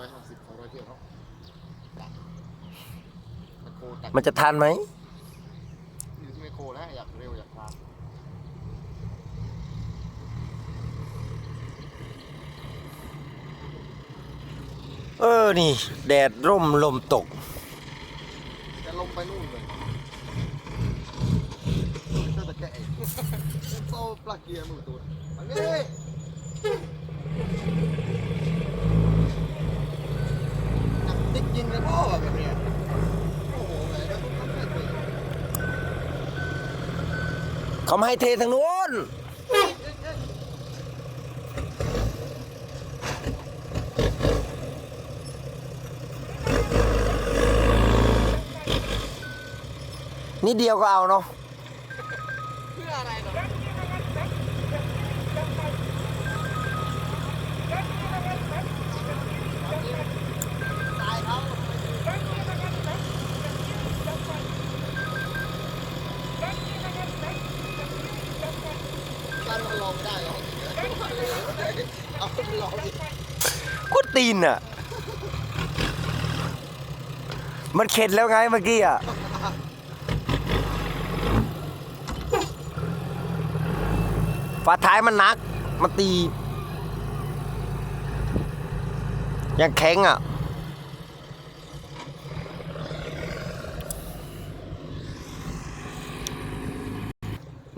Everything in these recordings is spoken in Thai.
ร้อยห้าสิบสองร้อยเที่ยวเนาะไมโครตัดมันจะทันไหม อยู่ที่ไมโครนะอยากเร็วอยากช้าเออ นี่ แดดร่มลมตก จะลงไปนู่นเลยเจ้าตะแกะเองโซ่ปลักเกียร์มือตัวอันนี้ จับติ๊กยิงเลยพ่อแบบเนี้ยโอ้โหไหนแล้วต้องทำให้เป็นเขามาให้เททางนู้นนิดเดียวก็เอาเนาะ เพื่ออะไรหรอตายเขาการมาลองได้เหรอเอาไปลองดิ กู ตีนอะ มันเข็ดแล้วไงเมื่อกี้อะฝาท้ายมันนัก มันตี ยังแข็งอะ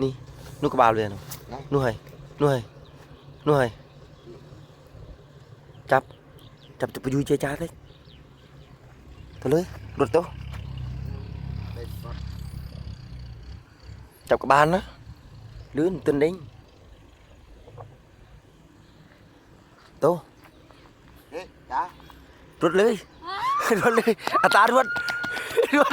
นี่นุกกระบาลเลยนะนู่นไงนู่นไงนู่นไงจับจับจับไปยูเจจ้าเลยตัวเลยรถตัวเด็ดรถจับ ចាប់ទៅយូរជាចាតិចទៅលើរត់ទៅចាប់ក្បាលណាលឿនទិនដេញទៅហេតារត់លើរត់លើអតារត់រត់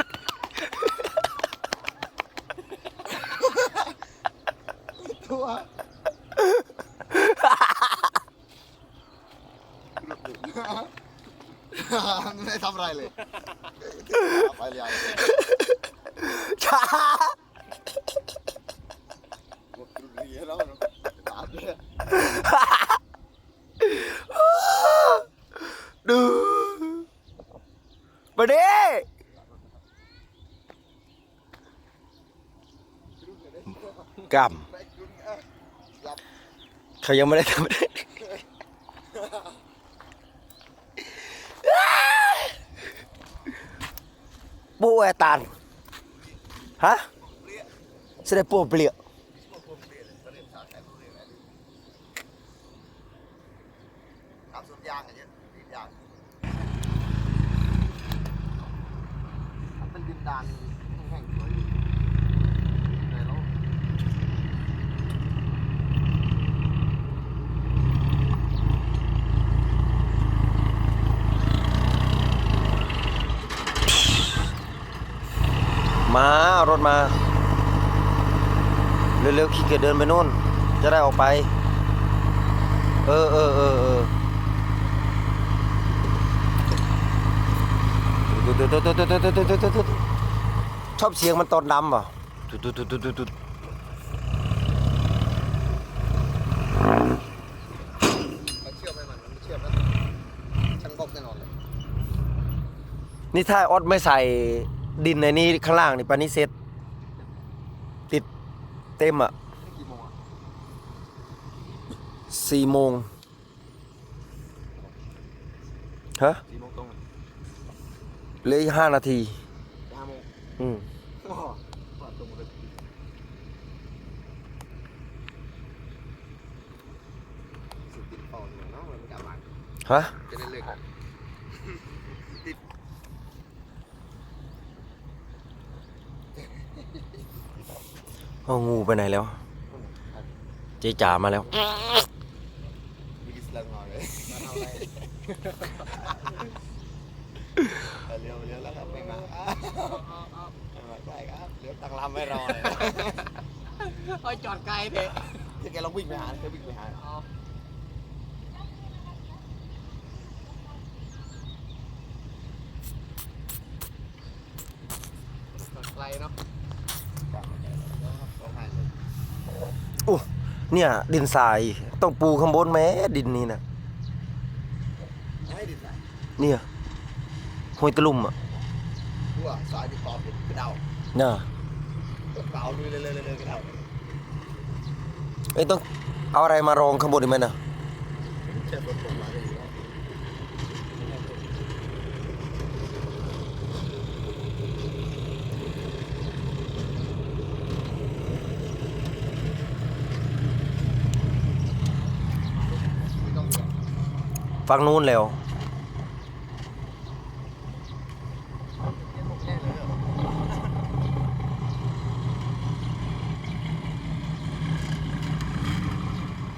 ไม่ได้ทำอะไรเลยไปเลยช้าหมดเรียแล้วตาดเลยดูมาดิกำแม็กยุ่งอะยับเขายังไม่ได้ทำ ปูแอตันฮะสดงปูเปลี่ยทำสุดยางอเงี้ยดินยางเป็นดินดานแห่งสวยดีแต่แล้ว มา รถมา เร็วๆขี้เกียจเดินไปนู่น จะได้ออกไป เออเออเออเออชอบเสียงมันตอนดำป่ะตุ๊ดตุ๊ดตุ๊ดตุ๊ดตุ๊ดมันเชื่อมไหมมันมันไม่เชื่อมแล้วช่างบอกแน่นอนเลยนี่ถ้าออดไม่ใส่ ดินในนี้ข้างล่างนี่ปานนี้เสร็จติดเต็มอะนี่กี่โมงอะสี่โมงฮะสี่โมงตรงอะเหลืออีกห้านาทีห้าโมงอืมโอ้โหว่าตรงเลยสุดติดเป่าเนี่ยเนาะมันจะหลัง ฮะ จะได้เลิกกันติด เอางูไปไหนแล้วเจ๊จ๋ามาแล้ว มีสลังหอเลยมาทำอะไรเลี้ยวเลี้ยวแล้วครับไม่มาไม่มาใกล้ครับเลี้ยวตั้งลำไม่รอเลยเอ้ยจอดไกลเถอะที่แกลองวิ่งไปหาแกวิ่งไปหา จอดไกลเนาะ ร้องไห้เลย อู้ เนี่ย ดินทรายต้องปูข้างบนแม้ดินนี่นะให้ดินไหนเนี่ยห้วยตะลุมอะรู้อะสายติดต่อเป็นกระเดาน่ะกระเดาลุยเลยเลยเลยกระเดาไอ้ยต้องเอาอะไรมารองข้างบนอีกไหมนะเชื่อผมผมมาเลย ฝั่งนู้นแล้ว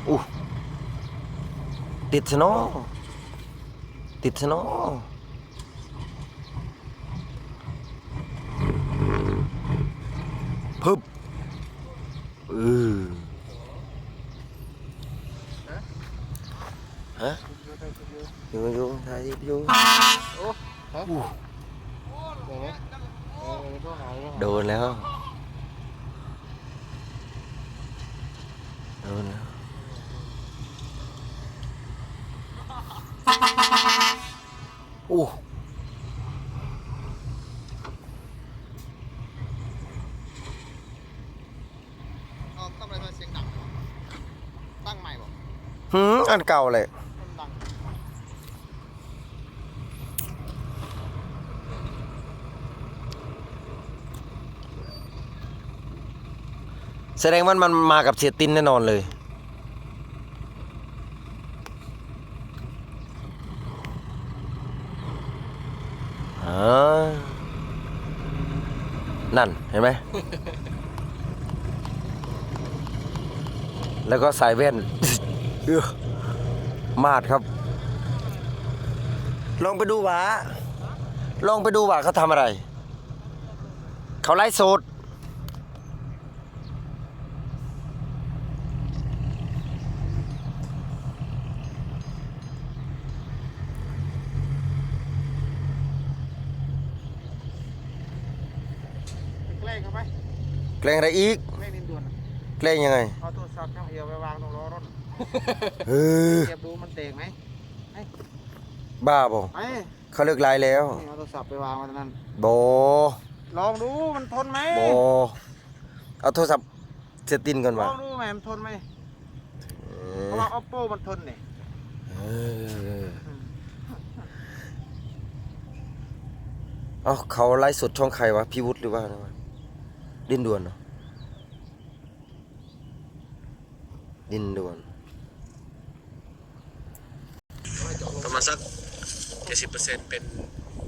อู้ติดซะเนาะติดซะเนาะพึบเออฮะ อยู่อยู่ถ่ายคลิปอยู่โอ้ฮะอู้เดี๋ยวนะเออต้องหาต้องหาโดนแล้ว โดนแล้วอู้เอาต้องอะไรเสียงดังตั้งใหม่บอกหืมอันเก่าเลย มันดัง แสดงว่ามันมากับเสียตินแน่นอนเลยอ่านั่น เห็นไหม แล้วก็ใส่แว่นเอื้อมาดครับ ลองไปดูหวาลองไปดูหวาเขาทำอะไร เขาไล่สด เขาไหมแกล้งอะไรอีกแกล้งนินด่วนแกล้งยังไงเอาโทรศัพท์ช่างเอียวไปวางตรงล้อรถเออเก็บดูมันเตกไหมบ้าบ่ไอ้เขาเลิกไลน์แล้วนี่เอาโทรศัพท์ไปวางไว้ตรงนั้นโบลองดูมันทนไหมโบเอาโทรศัพท์เซตตินก่อนลว่ะองดูแหมมันทนไหมเอเพอราะว่า oppo มันทนเนี่ยเออเอาเขาไลฟ์สดช่องใครวะพี่วุฒิหรือว่าอะไรวะ ดินด่วนเหรอดินด่วน ประมาณสักเจ็ดสิบเปอร์เซ็นต์เป็น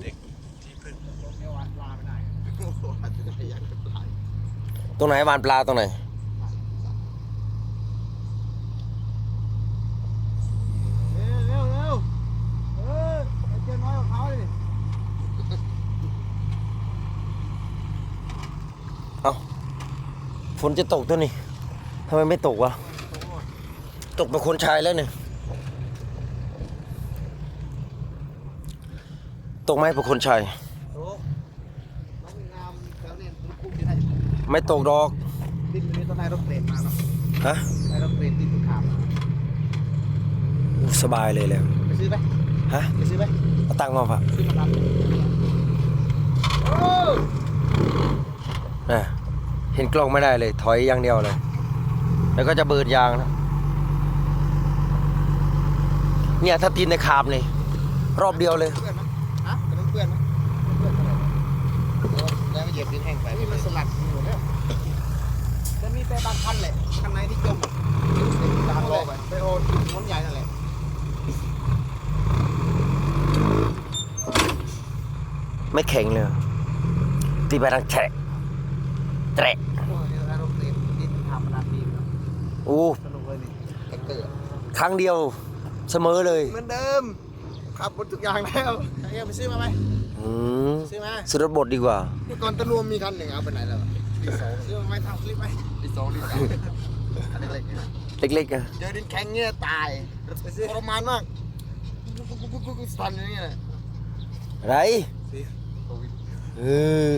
เด็กที่พึ่งเดี๋ยววางปลาไม่ได้โอ้โหอาจจะได้ยังเป็นปลายตรงไหนวานปลาตรงไหน เร็วเร็วเร็วเออไอ้เจ้าน้อยของเขาดิ ฝ นจะตกตัวนี้ทำไมไม่ตกวะ ตกมาคนชายแล้วเนี่ย ตกไหมประคนชัยโอ้น้องงามแล้วเนี่ยรถกุ้งจะได้ไม่ตกดอกดิ้นไปนี่ต้องได้รถเปรตมาเนาะฮะได้รถเปรตติดทุกขามสบายเลยแล้วไปซื้อไหมฮะไปซื้อไหมเอาตังค์มาปะซื้อมารับโอ้ น่ะ เห็นกล้องไม่ได้เลย ถอยอย่างเดียวเลย แล้วก็จะเบิดยางนะเนี่ยถ้าตีนในคาบนี่รอบเดียวเลยเพื่อนไหมฮะแต่มันเพื่อนไหมเพื่อนเท่าไหร่แล้วมันเหยียบดินแห้งไปนี่มันสลัดอยู่แล้วจะมีแต่บางคันแหละคันไหนที่จมตามโลไปไปโอนน้นใหญ่นั่นแหละไม่แข็งเลยตีไปทางแฉะแฉะ อู้สนุกเลยนี่แท็กเตอร์ครั้งเดียวเสมอเลยเหมือนเดิมขับหมดทุกอย่างแล้วไอ้เอ็มไปซื้อมาไหมอืมซื้อมาซื้อรถบดดีกว่าเมื่อก่อนตะรวมมีคันหนึ่งเอาไปไหนแล้วดีสองซื้อมาไหมทำคลิปไหมดีสองดีสามอันเล็กๆเนี่ยเล็กๆอะเจอดินแข็งเนี่ยตายไปซื้อทรมานมากกุ๊กกุ๊กกุ๊กกุ๊กกุ๊กสั่นอย่างเงี้ยเลยอะไรสิโควิดเออ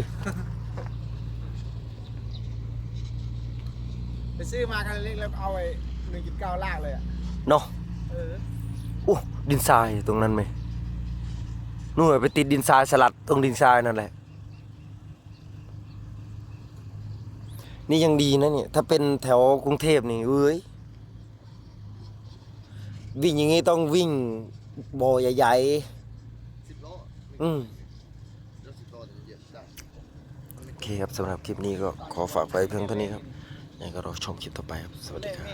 ไปซื้อมาคันเล็กแล้วเอาไอ้หนึ่งจุดเก้าลากเลยอะเนาะเอออู้ดินทรายตรงนั้นไหมนู่นไปติดดินทรายสลัดตรงดินทรายนั่นแหละ นี่ยังดีนะเนี่ย ถ้าเป็นแถวกรุงเทพนี่เอ้ยวิ่งอย่างงี้ต้องวิ่งบ่อใหญ่สิบล้อๆอืม รถสิบล้อถึงเหยียบได้ โอเคครับสำหรับคลิปนี้ก็ขอฝากไว้เพียงเท่านี้ครับ ยังก็รอชมคลิปต่อไปครับ สวัสดีครับ